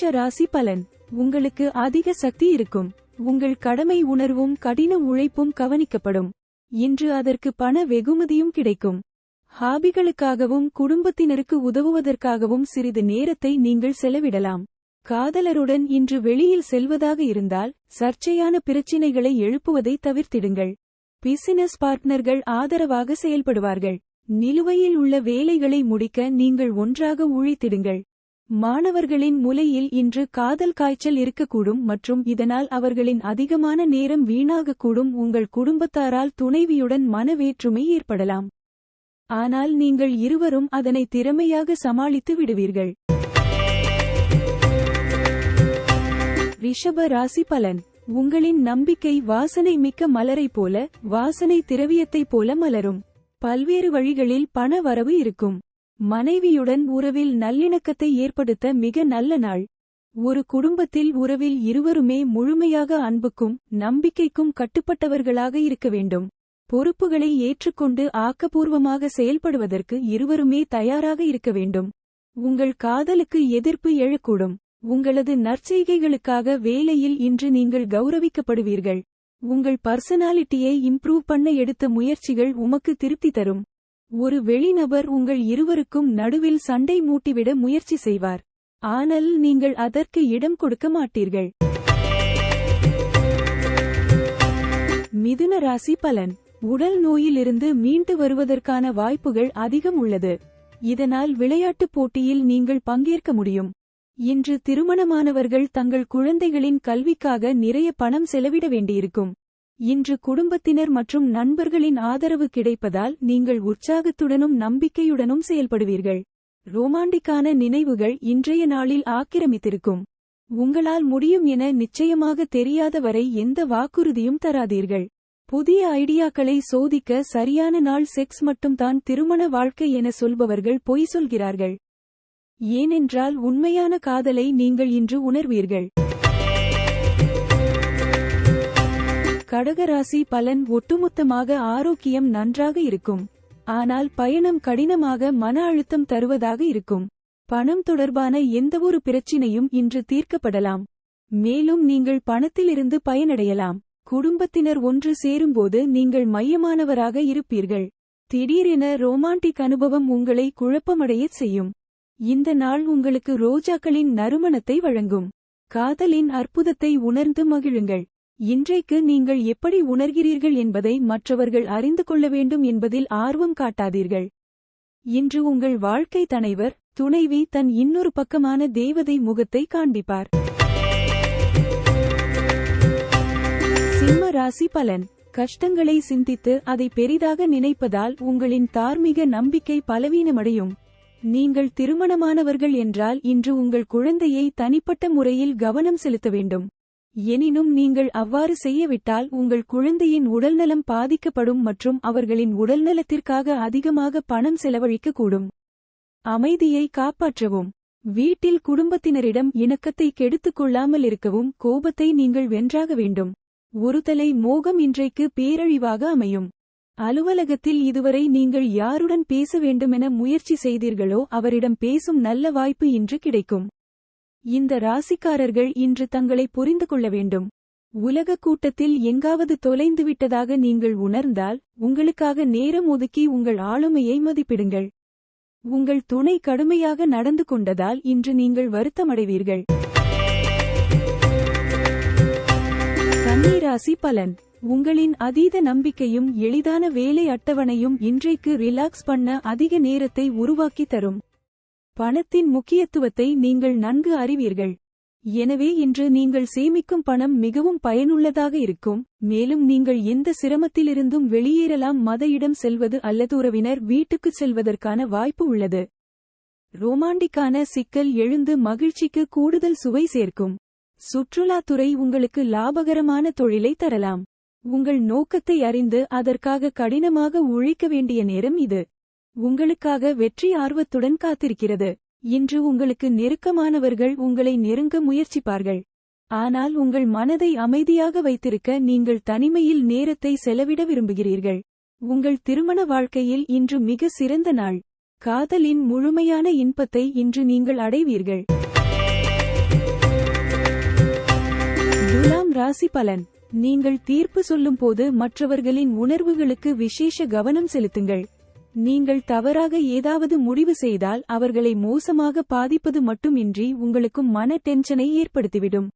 மேஷ ராசி பலன். உங்களுக்கு அதிக சக்தி இருக்கும். உங்கள் கடமை உணர்வும் கடின உழைப்பும் கவனிக்கப்படும். இன்று அதற்கு பண வெகுமதியும் கிடைக்கும். ஹாபிகளுக்காகவும் குடும்பத்தினருக்கு உதவுவதற்காகவும் சிறிது நேரத்தை நீங்கள் செலவிடலாம். காதலருடன் இன்று வெளியில் செல்வதாக இருந்தால் சர்ச்சையான பிரச்சினைகளை எழுப்புவதை தவிர்த்திடுங்கள். பிசினஸ் பார்ட்னர்கள் ஆதரவாக செயல்படுவார்கள். நிலுவையில் உள்ள வேலைகளை முடிக்க நீங்கள் ஒன்றாக உழைத்திடுங்கள். மாணவர்களின் முலையில் இன்று காதல் காய்ச்சல் இருக்கக்கூடும் மற்றும் இதனால் அவர்களின் அதிகமான நேரம் வீணாகக்கூடும். உங்கள் குடும்பத்தாரால் துணைவியுடன் மனவேற்றுமை ஏற்படலாம். ஆனால் நீங்கள் இருவரும் அதனை திறமையாக சமாளித்து விடுவீர்கள். ரிஷப ராசி பலன். உங்களின் நம்பிக்கை வாசனை மிக்க மலரைப் போல வாசனை திரவியத்தைப் போல மலரும். பல்வேறு வழிகளில் பண வரவு இருக்கும். மனைவியுடன் உறவில் நல்லிணக்கத்தை ஏற்படுத்த மிக நல்ல நாள். ஒரு குடும்பத்தில் உறவில் இருவருமே முழுமையாக அன்புக்கும் நம்பிக்கைக்கும் கட்டுப்பட்டவர்களாக இருக்க வேண்டும். பொறுப்புகளை ஏற்றுக்கொண்டு ஆக்கப்பூர்வமாக செயல்படுவதற்கு இருவருமே தயாராக இருக்க வேண்டும். உங்கள் காதலுக்கு எதிர்ப்பு எழக்கூடும். உங்களது நற்செய்கைகளுக்காக வேலையில் இன்று நீங்கள் கௌரவிக்கப்படுவீர்கள். உங்கள் பர்சனாலிட்டியை இம்ப்ரூவ் பண்ண எடுத்த முயற்சிகள் உமக்கு திருப்தி தரும். ஒரு வெளிநபர் உங்கள் இருவருக்கும் நடுவில் சண்டை மூட்டிவிட முயற்சி செய்வார். ஆனால் நீங்கள் அதற்கு இடம் கொடுக்க மாட்டீர்கள். மிதுன ராசி பலன். உடல் நோயிலிருந்து மீண்டு வருவதற்கான வாய்ப்புகள் அதிகம் உள்ளது. இதனால் விளையாட்டுப் போட்டியில் நீங்கள் பங்கேற்க முடியும். இன்று திருமணமானவர்கள் தங்கள் குழந்தைகளின் கல்விக்காக நிறைய பணம் செலவிட வேண்டியிருக்கும். இன்று குடும்பத்தினர் மற்றும் நண்பர்களின் ஆதரவு கிடைப்பதால் நீங்கள் உற்சாகத்துடனும் நம்பிக்கையுடனும் செயல்படுவீர்கள். ரோமாண்டிக்கான நினைவுகள் இன்றைய நாளில் ஆக்கிரமித்திருக்கும். உங்களால் முடியும் என நிச்சயமாக தெரியாத வரை எந்த வாக்குறுதியும் தராதீர்கள். புதிய ஐடியாக்களை சோதிக்க சரியான நாள் செக்ஸ் மட்டும்தான் திருமண வாழ்க்கை என சொல்பவர்கள் பொய் சொல்கிறார்கள். ஏனென்றால் உண்மையான காதலை நீங்கள் இன்று உணர்வீர்கள். கடகராசி பலன் ஒட்டுமொத்தமாக ஆரோக்கியம் நன்றாக இருக்கும். ஆனால் பயணம் கடினமாக மன அழுத்தம் தருவதாக இருக்கும். பணம் தொடர்பான எந்தவொரு பிரச்சினையும் இன்று தீர்க்கப்படலாம். மேலும் நீங்கள் பணத்திலிருந்து பயனடையலாம். குடும்பத்தினர் ஒன்று சேரும்போது நீங்கள் மையமானவராக இருப்பீர்கள். திடீரென ரோமாண்டிக் அனுபவம் உங்களை குழப்பமடையச் செய்யும். இந்த நாள் உங்களுக்கு ரோஜாக்களின் நறுமணத்தை வழங்கும். காதலின் அற்புதத்தை உணர்ந்து மகிழுங்கள். இன்றைக்கு நீங்கள் எப்படி உணர்கிறீர்கள் என்பதை மற்றவர்கள் அறிந்து கொள்ள வேண்டும் என்பதில் ஆர்வம் காட்டாதீர்கள். இன்று உங்கள் வாழ்க்கை தலைவர் துணைவி தன் இன்னொரு பக்கமான தேவதை முகத்தை காண்பிப்பார். சிம்ம ராசி பலன். கஷ்டங்களை சிந்தித்து அதை பெரிதாக நினைப்பதால் உங்களின் தார்மீக நம்பிக்கை பலவீனமடையும். நீங்கள் திருமணமானவர்கள் என்றால் இன்று உங்கள் குழந்தையை தனிப்பட்ட முறையில் கவனம் செலுத்த வேண்டும். எனினும் நீங்கள் அவ்வாறு செய்யவிட்டால் உங்கள் குழந்தையின் உடல்நலம் பாதிக்கப்படும் மற்றும் அவர்களின் உடல்நலத்திற்காக அதிகமாக பணம் செலவழிக்கக்கூடும். அமைதியை காப்பாற்றவும். வீட்டில் குடும்பத்தினரிடம் இணக்கத்தை கெடுத்துக் கொள்ளாமல் இருக்கவும் கோபத்தை நீங்கள் வென்றாக வேண்டும். ஒருதலை மோகம் இன்றைக்கு பேரழிவாக அமையும். அலுவலகத்தில் இதுவரை நீங்கள் யாருடன் பேச வேண்டுமென முயற்சி செய்தீர்களோ அவரிடம் பேசும் நல்ல வாய்ப்பு இன்று கிடைக்கும். இந்த ராசிக்காரர்கள் இன்று தங்களை புரிந்து கொள்ள வேண்டும். உலக கூட்டத்தில் எங்காவது தொலைந்துவிட்டதாக நீங்கள் உணர்ந்தால் உங்களுக்காக நேரம் ஒதுக்கி உங்கள் ஆளுமையை மதிப்பிடுங்கள். உங்கள் துணை கடுமையாக நடந்து கொண்டதால் இன்று நீங்கள் வருத்தமடைவீர்கள். கன்னிராசி பலன். உங்களின் அதீத நம்பிக்கையும் எளிதான வேலை அட்டவணையும் இன்றைக்கு ரிலாக்ஸ் பண்ண அதிக நேரத்தை உருவாக்கி தரும். பணத்தின் முக்கியத்துவத்தை நீங்கள் நன்கு அறிவீர்கள். எனவே இன்று நீங்கள் சேமிக்கும் பணம் மிகவும் பயனுள்ளதாக இருக்கும். மேலும் நீங்கள் எந்த சிரமத்திலிருந்தும் வெளியேறலாம். மத இடம் செல்வது அல்லது உறவினர் வீட்டுக்குச் செல்வதற்கான வாய்ப்பு உள்ளது. ரோமாண்டிக்கான சிக்கல் எழுந்து மகிழ்ச்சிக்கு கூடுதல் சுவை சேர்க்கும். சுற்றுலாத்துறை உங்களுக்கு லாபகரமான தொழிலை தரலாம். உங்கள் நோக்கத்தை அறிந்து அதற்காக கடினமாக உழைக்க வேண்டிய நேரம் இது. உங்களுக்காக வெற்றி ஆர்வத்துடன் காத்திருக்கிறது. இன்று உங்களுக்கு நெருக்கமானவர்கள் உங்களை நெருங்க முயற்சிப்பார்கள். ஆனால் உங்கள் மனதை அமைதியாக வைத்திருக்க நீங்கள் தனிமையில் நேரத்தை செலவிட விரும்புகிறீர்கள். உங்கள் திருமண வாழ்க்கையில் இன்று மிக சிறந்த நாள். காதலின் முழுமையான இன்பத்தை இன்று நீங்கள் அடைவீர்கள். ராசி பலன். நீங்கள் தீர்ப்பு சொல்லும்போது மற்றவர்களின் உணர்வுகளுக்கு விசேஷ கவனம் செலுத்துங்கள். நீங்கள் தவறாக ஏதாவது முடிவு செய்தால் அவர்களை மோசமாக பாதிப்பது மட்டுமின்றி உங்களுக்கும் மன டென்ஷனை ஏற்படுத்திவிடும்.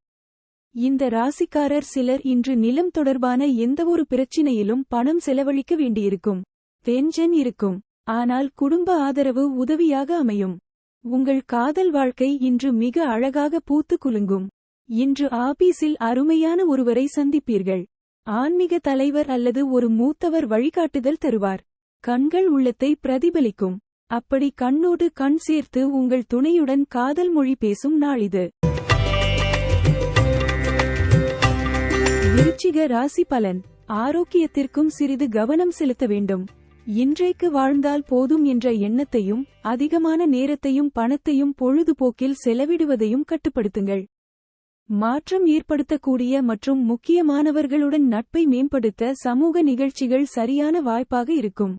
இந்த ராசிக்காரர் சிலர் இன்று நிலம் தொடர்பான எந்தவொரு பிரச்சினையிலும் பணம் செலவழிக்க வேண்டியிருக்கும். டென்ஷன் இருக்கும். ஆனால் குடும்ப ஆதரவு உதவியாக அமையும். உங்கள் காதல் வாழ்க்கை இன்று மிக அழகாக பூத்து குலுங்கும். இன்று ஆபீஸில் அருமையான ஒருவரை சந்திப்பீர்கள். ஆன்மீக தலைவர் அல்லது ஒரு மூத்தவர் வழிகாட்டுதல் தருவார். கண்கள் உள்ளத்தை பிரதிபலிக்கும். அப்படி கண்ணோடு கண் சேர்த்து உங்கள் துணையுடன் காதல் மொழி பேசும் நாளிது விருச்சிக ராசி பலன். ஆரோக்கியத்திற்கும் சிறிது கவனம் செலுத்த வேண்டும். இன்றைக்கு வாழ்ந்தால் போதும் என்ற எண்ணத்தையும் அதிகமான நேரத்தையும் பணத்தையும் பொழுதுபோக்கில் செலவிடுவதையும் கட்டுப்படுத்துங்கள். மாற்றம் ஏற்படுத்தக்கூடிய மற்றும் முக்கியமானவர்களுடன் நட்பை மேம்படுத்த சமூக நிகழ்ச்சிகள் சரியான வாய்ப்பாக இருக்கும்.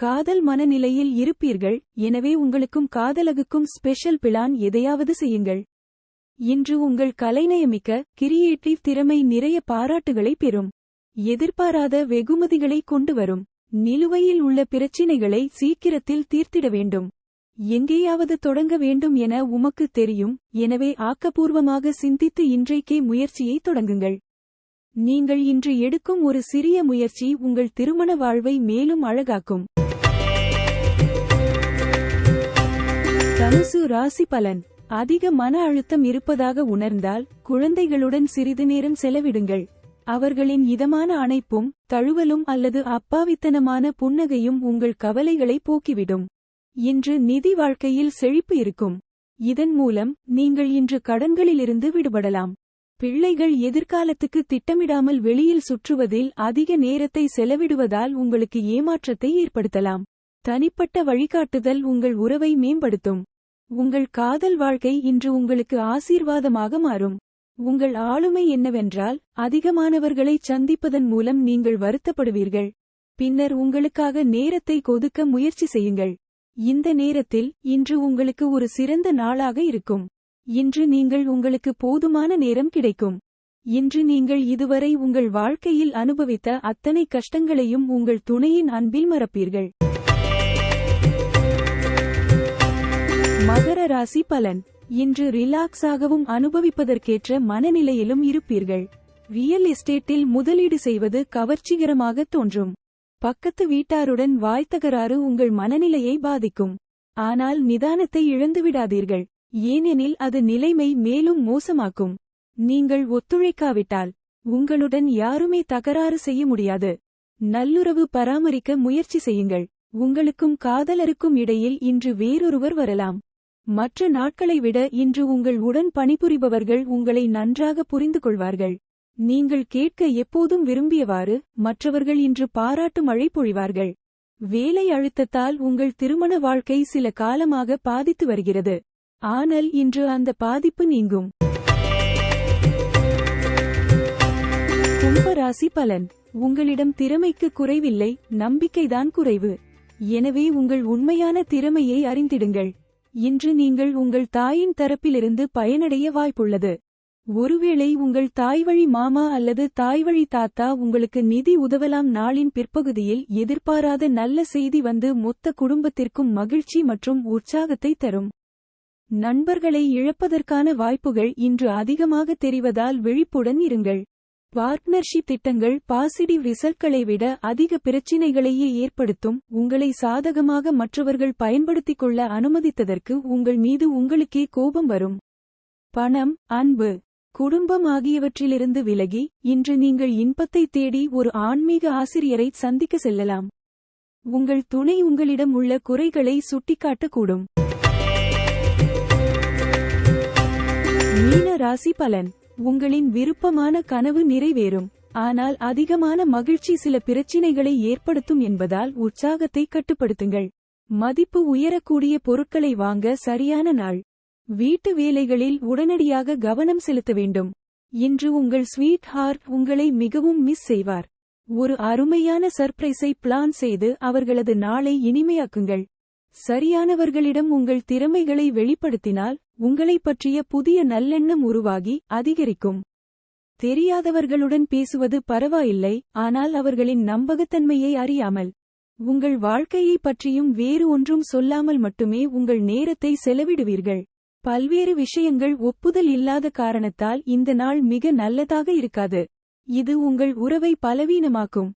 காதல் மனநிலையில் இருப்பீர்கள். எனவே உங்களுக்கும் காதலகுக்கும் ஸ்பெஷல் பிளான் எதையாவது செய்யுங்கள். இன்று உங்கள் கலைநயமிக்க கிரியேட்டிவ் திறமை நிறைய பாராட்டுகளை பெறும். எதிர்பாராத வெகுமதிகளை கொண்டு வரும். நிலுவையில் உள்ள பிரச்சினைகளை சீக்கிரத்தில் தீர்த்திட வேண்டும். எங்கேயாவது தொடங்க வேண்டும் என உமக்கு தெரியும். எனவே ஆக்கப்பூர்வமாக சிந்தித்து இன்றைக்கே முயற்சியை தொடங்குங்கள். நீங்கள் இன்று எடுக்கும் ஒரு சிறிய முயற்சி உங்கள் திருமண வாழ்வை மேலும் அழகாக்கும். தனுசு ராசி பலன். அதிக மன அழுத்தம் இருப்பதாக உணர்ந்தால் குழந்தைகளுடன் சிறிது நேரம் செலவிடுங்கள். அவர்களின் இதமான அணைப்பும் தழுவலும் அல்லது அப்பாவித்தனமான புன்னகையும் உங்கள் கவலைகளை போக்கிவிடும். இன்று நிதி வாழ்க்கையில் செழிப்பு இருக்கும். இதன் மூலம் நீங்கள் இன்று கடன்களிலிருந்து விடுபடலாம். பிள்ளைகள் எதிர்காலத்துக்கு திட்டமிடாமல் வெளியில் சுற்றுவதில் அதிக நேரத்தை செலவிடுவதால் உங்களுக்கு ஏமாற்றத்தை ஏற்படுத்தலாம். தனிப்பட்ட வழிகாட்டுதல் உங்கள் உறவை மேம்படுத்தும். உங்கள் காதல் வாழ்க்கை இன்று உங்களுக்கு ஆசீர்வாதமாக மாறும். உங்கள் ஆளுமை என்னவென்றால் அதிகமானவர்களை சந்திப்பதன் மூலம் நீங்கள் வருத்தப்படுவீர்கள். பின்னர் உங்களுக்காக நேரத்தை கொதுக்க முயற்சி செய்யுங்கள். இந்த நேரத்தில் இன்று உங்களுக்கு ஒரு சிறந்த நாளாக இருக்கும். இன்று நீங்கள் உங்களுக்கு போதுமான நேரம் கிடைக்கும். இன்று நீங்கள் இதுவரை உங்கள் வாழ்க்கையில் அனுபவித்த அத்தனை கஷ்டங்களையும் உங்கள் துணையின் அன்பில் மறப்பீர்கள். மகர ராசி பலன். இன்று ரிலாக்ஸாகவும் அனுபவிப்பதற்கேற்ற மனநிலையிலும் இருப்பீர்கள். ரியல் எஸ்டேட்டில் முதலீடு செய்வது கவர்ச்சிகரமாக தோன்றும். பக்கத்து வீட்டாருடன் வாய்த்தகராறு உங்கள் மனநிலையை பாதிக்கும். ஆனால் நிதானத்தை இழந்துவிடாதீர்கள். ஏனெனில் அது நிலைமை மேலும் மோசமாக்கும். நீங்கள் ஒத்துழைக்காவிட்டால் உங்களுடன் யாருமே தகராறு செய்ய முடியாது. நல்லுறவு பராமரிக்க முயற்சி செய்யுங்கள். உங்களுக்கும் காதலருக்கும் இடையில் இன்று வேறொருவர் வரலாம். மற்ற நாட்களை விட இன்று உங்கள் உடன் பணிபுரிபவர்கள் உங்களை நன்றாக புரிந்து கொள்வார்கள் நீங்கள் கேட்க எப்போதும் விரும்பியவாறு மற்றவர்கள் இன்று பாராட்டு மழை பொழிவார்கள். வேலை அழுத்தத்தால் உங்கள் திருமண வாழ்க்கை சில காலமாக பாதித்து வருகிறது. ஆனால் இன்று அந்த பாதிப்பு நீங்கும். கும்பராசி பலன். உங்களிடம் திறமைக்கு குறைவில்லை நம்பிக்கைதான் குறைவு. எனவே உங்கள் உண்மையான திறமையை அறிந்திடுங்கள். இன்று நீங்கள் உங்கள் தாயின் தரப்பிலிருந்து பயனடைய வாய்ப்புள்ளது. ஒருவேளை உங்கள் தாய்வழி மாமா அல்லது தாய்வழி தாத்தா உங்களுக்கு நிதி உதவலாம் நாளின் பிற்பகுதியில் எதிர்பாராத நல்ல செய்தி வந்து மொத்த குடும்பத்திற்கும் மகிழ்ச்சி மற்றும் உற்சாகத்தை தரும். நண்பர்களை இழப்பதற்கான வாய்ப்புகள் இன்று அதிகமாக தெரிவதால் விழிப்புடன் இருங்கள். பார்ட்னர்ஷிப் திட்டங்கள் பாசிட்டிவ் ரிசல்ட்களை விட அதிக பிரச்சினைகளையே ஏற்படுத்தும். உங்களை சாதகமாக மற்றவர்கள் பயன்படுத்திக் கொள்ள அனுமதித்ததற்கு உங்கள் மீது உங்களுக்கே கோபம் வரும். பணம் அன்பு குடும்பம் ஆகியவற்றிலிருந்து விலகி இன்று நீங்கள் இன்பத்தை தேடி ஒரு ஆன்மீக ஆசிரியரை சந்திக்க செல்லலாம். உங்கள் துணை உங்களிடம் உள்ள குறைகளை சுட்டிக்காட்டக்கூடும். ராசி பலன். உங்களின் விருப்பமான கனவு நிறைவேறும். ஆனால் அதிகமான மகிழ்ச்சி சில பிரச்சினைகளை ஏற்படுத்தும் என்பதால் உற்சாகத்தை கட்டுப்படுத்துங்கள். மதிப்பு உயரக்கூடிய பொருட்களை வாங்க சரியான நாள். வீட்டு வேலைகளில் உடனடியாக கவனம் செலுத்த வேண்டும். இன்று உங்கள் ஸ்வீட் ஹார்ட் உங்களை மிகவும் மிஸ் செய்வார். ஒரு அருமையான சர்ப்ரைஸை பிளான் செய்து அவர்களது நாளை இனிமையாக்குங்கள். சரியானவர்களிடம் உங்கள் திறமைகளை வெளிப்படுத்தினால் உங்களைப் பற்றிய புதிய நல்லெண்ணம் உருவாகி அதிகரிக்கும். தெரியாதவர்களுடன் பேசுவது பரவாயில்லை ஆனால் அவர்களின் நம்பகத்தன்மையை அறியாமல். உங்கள் வாழ்க்கையைப் பற்றியும் வேறு ஒன்றும் சொல்லாமல் மட்டுமே உங்கள் நேரத்தை செலவிடுவீர்கள். பல்வேறு விஷயங்கள் ஒப்புதல் இல்லாத காரணத்தால் இந்த நாள் மிக நல்லதாக இருக்காது. இது உங்கள் உறவை பலவீனமாக்கும்.